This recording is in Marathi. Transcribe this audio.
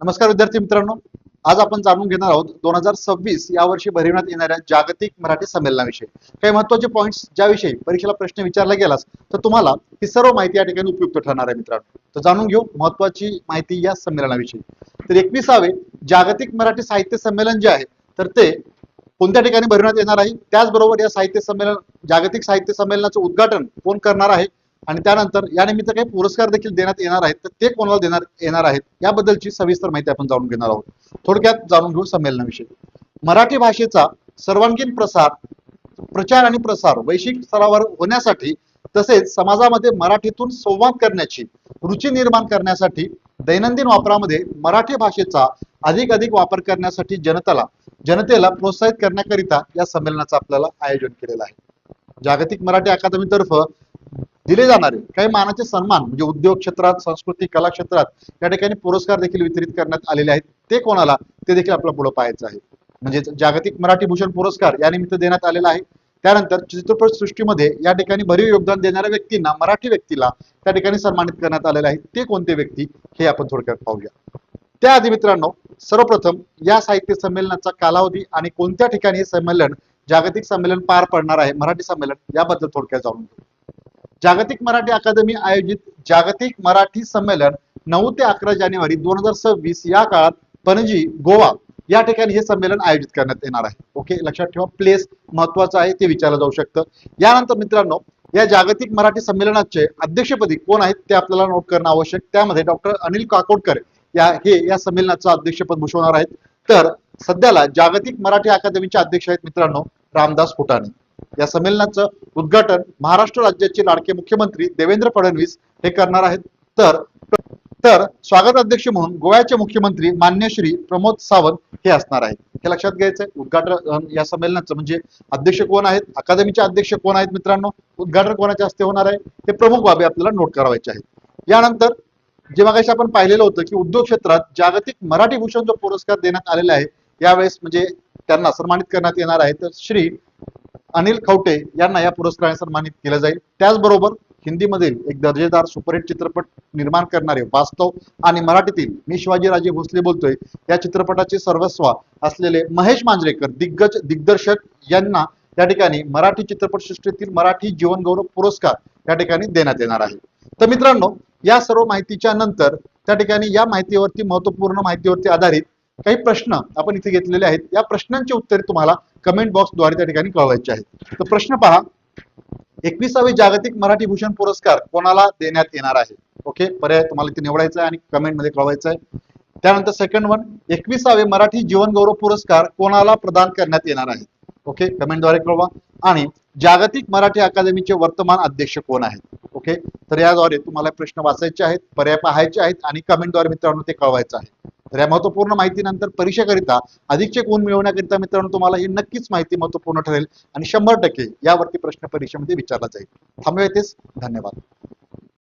नमस्कार विद्यार्थी मित्रांनो. आज आपण जाणून घेणार आहोत दोन हजार सव्वीस या वर्षी भरविण्यात येणाऱ्या जागतिक मराठी संमेलनाविषयी. काही महत्त्वाचे पॉईंट्स ज्याविषयी परीक्षेला प्रश्न विचारला गेलास तर तुम्हाला ही सर्व माहिती या ठिकाणी उपयुक्त ठरणार आहे मित्रांनो. तर जाणून घेऊ महत्वाची माहिती या संमेलनाविषयी. तर एकविसावे जागतिक मराठी साहित्य संमेलन जे आहे तर ते कोणत्या ठिकाणी भरवण्यात येणार आहे? त्याचबरोबर या साहित्य संमेलन जागतिक साहित्य संमेलनाचं उद्घाटन कोण करणार आहे? आणि त्यानंतर या निमित्त काही पुरस्कार देखील देण्यात येणार आहेत तर ते कोणाला देणार येणार आहेत याबद्दलची सविस्तर माहिती आपण जाणून घेणार आहोत. थोडक्यात जाणून घेऊ संमेलनाविषयी. मराठी भाषेचा सर्वांगीण प्रसार प्रचार आणि प्रसार वैश्विक स्तरावर होण्यासाठी तसेच समाजामध्ये मराठीतून संवाद करण्याची रुची निर्माण करण्यासाठी दैनंदिन वापरामध्ये मराठी भाषेचा अधिक अधिक वापर करण्यासाठी जनतेला जनतेला प्रोत्साहित करण्याकरिता या संमेलनाचं आपल्याला आयोजन केलेलं आहे. जागतिक मराठी अकादमीतर्फे दिले जाणारे काही मानाचे सन्मान म्हणजे उद्योग क्षेत्रात सांस्कृतिक कला क्षेत्रात या ठिकाणी पुरस्कार देखील वितरित करण्यात आलेले आहेत. ते कोणाला? ते देखील आपल्याला पुढे पाहायचं आहे. म्हणजे जागतिक मराठी भूषण पुरस्कार या निमित्त देण्यात आलेला आहे. त्यानंतर चित्रपट सृष्टीमध्ये या ठिकाणी भरीव योगदान देणाऱ्या व्यक्तींना मराठी व्यक्तीला त्या ठिकाणी सन्मानित करण्यात आलेले आहे ते कोणते व्यक्ती? हे आपण थोडक्यात पाहूया. त्याआधी मित्रांनो सर्वप्रथम या साहित्य संमेलनाचा कालावधी आणि कोणत्या ठिकाणी हे संमेलन जागतिक संमेलन पार पडणार आहे मराठी संमेलन याबद्दल थोडक्यात जाणून घेऊ. जागतिक मराठी अकादमी आयोजित जागतिक मराठी संमेलन नऊ ते अकरा जानेवारी दोन हजार सव्वीस या काळात पणजी गोवा या ठिकाणी हे संमेलन आयोजित करण्यात येणार आहे. ओके लक्षात ठेवा प्लेस महत्वाचं आहे ते विचारलं जाऊ शकतं. यानंतर मित्रांनो या जागतिक मराठी संमेलनाचे अध्यक्षपदी कोण आहेत ते आपल्याला नोट करणं आवश्यक. त्यामध्ये डॉक्टर अनिल काकोडकर या हे या संमेलनाचं अध्यक्षपद भूषवणार आहेत. तर सध्याला जागतिक मराठी अकादमीचे अध्यक्ष आहेत मित्रांनो रामदास फुटाणे. या संमेलनाचं उद्घाटन महाराष्ट्र राज्याचे लाडके मुख्यमंत्री देवेंद्र फडणवीस हे करणार आहेत. तर तर स्वागत अध्यक्ष म्हणून गोव्याचे मुख्यमंत्री मान्य श्री प्रमोद सावंत हे असणार आहेत. हे लक्षात घ्यायचं आहे उद्घाटन या संमेलनाचं म्हणजे अध्यक्ष कोण आहेत? अकादमीचे अध्यक्ष कोण आहेत मित्रांनो? उद्घाटन कोणाच्या हस्ते होणार आहे? हे प्रमुख बाबी आपल्याला नोट करावायचे आहेत. यानंतर जे मागाशी आपण पाहिलेलं होतं की उद्योग क्षेत्रात जागतिक मराठी भूषण जो पुरस्कार देण्यात आलेला आहे यावेळेस म्हणजे त्यांना सन्मानित करण्यात येणार आहे. तर श्री अनिल खवटे यांना या पुरस्काराने सन्मानित केलं जाईल. त्याचबरोबर हिंदीमधील एक दर्जेदार सुपरहिट चित्रपट निर्माण करणारे वास्तव आणि मराठीतील मी शिवाजी राजे भोसले बोलतोय या चित्रपटाचे सर्वस्व असलेले महेश मांजरेकर दिग्गज दिग्दर्शक यांना या ठिकाणी मराठी चित्रपट सृष्टीतील मराठी जीवनगौरव पुरस्कार या ठिकाणी देण्यात येणार आहे. तर मित्रांनो या सर्व माहितीच्या नंतर त्या ठिकाणी या माहितीवरती महत्त्वपूर्ण माहितीवरती आधारित काही प्रश्न आपण इथे घेतलेले आहेत. या प्रश्नांची उत्तरे तुम्हाला कमेंट बॉक्सद्वारे त्या ठिकाणी कळवायचे आहेत. तर प्रश्न पहा एकविसावे जागतिक मराठी भूषण पुरस्कार कोणाला देण्यात येणार आहे? ओके पर्याय तुम्हाला इथे निवडायचा आहे आणि कमेंटमध्ये कळवायचं आहे. त्यानंतर सेकंड वन एकविसावे मराठी जीवन गौरव पुरस्कार कोणाला प्रदान करण्यात येणार आहे? ओके कमेंटद्वारे कळवा. आणि जागतिक मराठी अकादमीचे वर्तमान अध्यक्ष कोण आहेत? ओके तर याद्वारे तुम्हाला प्रश्न वाचायचे आहेत पर्याय पाहायचे आहेत आणि कमेंटद्वारे मित्रांनो ते कळवायचं आहे. तर या महत्त्वपूर्ण माहितीनंतर परीक्षेकरिता अधिकचे गुण मिळवण्याकरिता मित्रांनो तुम्हाला ही नक्कीच माहिती महत्त्वपूर्ण ठरेल आणि शंभर टक्के यावरती प्रश्न परीक्षेमध्ये विचारला जाईल. थांबूया इथेच. धन्यवाद.